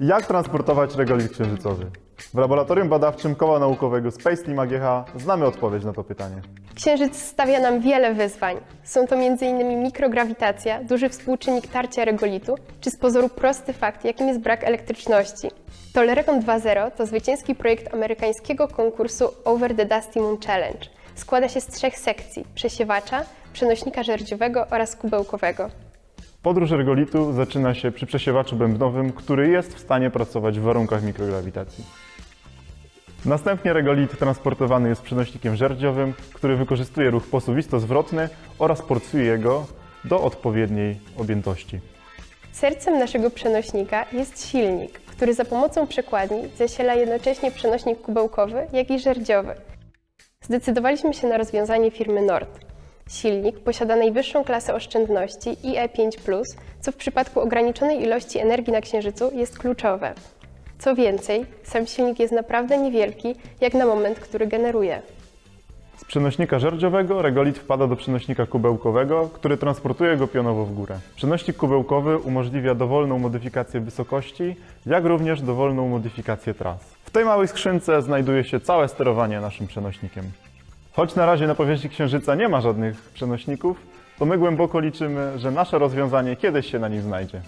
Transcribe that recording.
Jak transportować regolit księżycowy? W laboratorium badawczym Koła Naukowego Space Team AGH znamy odpowiedź na to pytanie. Księżyc stawia nam wiele wyzwań. Są to m.in. mikrograwitacja, duży współczynnik tarcia regolitu, czy z pozoru prosty fakt, jakim jest brak elektryczności. Tolerecon 2.0 to zwycięski projekt amerykańskiego konkursu Over the Dusty Moon Challenge. Składa się z trzech sekcji: przesiewacza, przenośnika żerdziowego oraz kubełkowego. Podróż regolitu zaczyna się przy przesiewaczu bębnowym, który jest w stanie pracować w warunkach mikrograwitacji. Następnie regolit transportowany jest przenośnikiem żerdziowym, który wykorzystuje ruch posuwisto-zwrotny oraz porcuje go do odpowiedniej objętości. Sercem naszego przenośnika jest silnik, który za pomocą przekładni zasiela jednocześnie przenośnik kubełkowy, jak i żerdziowy. Zdecydowaliśmy się na rozwiązanie firmy Nord. Silnik posiada najwyższą klasę oszczędności IE5+, co w przypadku ograniczonej ilości energii na Księżycu jest kluczowe. Co więcej, sam silnik jest naprawdę niewielki, jak na moment, który generuje. Z przenośnika żerdziowego regolit wpada do przenośnika kubełkowego, który transportuje go pionowo w górę. Przenośnik kubełkowy umożliwia dowolną modyfikację wysokości, jak również dowolną modyfikację tras. W tej małej skrzynce znajduje się całe sterowanie naszym przenośnikiem. Choć na razie na powierzchni Księżyca nie ma żadnych przenośników, to my głęboko liczymy, że nasze rozwiązanie kiedyś się na nim znajdzie.